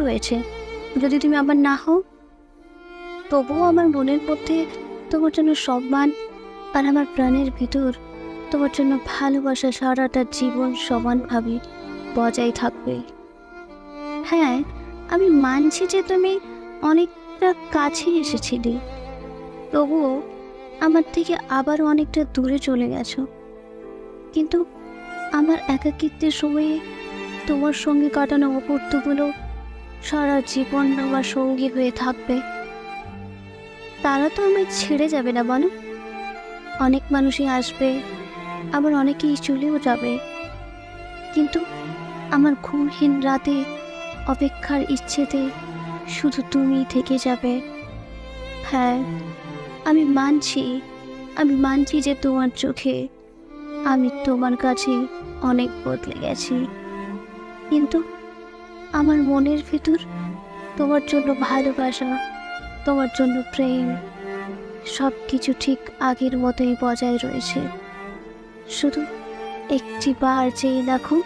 হয়েছে। যদি তুমি আমার না হও, তবুও আমার মনের মধ্যে তোমার জন্য সম্মান আর আমার প্রাণের ভিতর তোমার জন্য ভালোবাসা সারাটা জীবন সমানভাবে বজায় থাকবে। হ্যাঁ আমি মানছি যে তুমি অনেকটা কাছে এসেছিলে, তবুও আমার থেকে আবার অনেকটা দূরে চলে গেছো। কিন্তু আমার একাকিত্বের সময়ে তোমার সঙ্গে কাটানো মুহূর্তগুলো সারা জীবন আমার সঙ্গী হয়ে থাকবে। তারা তো আমায় ছেড়ে যাবে না বলো অনেক মানুষই আসবে, আবার অনেকেই চলেও যাবে। কিন্তু আমার ঘুমহীন রাতে অপেক্ষার ইচ্ছেতে শুধু তুমি থেকে যাবে। হ্যাঁ আমি মানছি আমি মানছি যে তোমার চোখে আমি তোমার কাছে অনেক বদলে গেছি। কিন্তু আমার মনের ভিতর তোমার জন্য ভালোবাসা, তোমার জন্য প্রেম সব কিছু ঠিক আগের মতোই বজায় রয়েছে। শুধু একটি বার চেয়ে দেখো।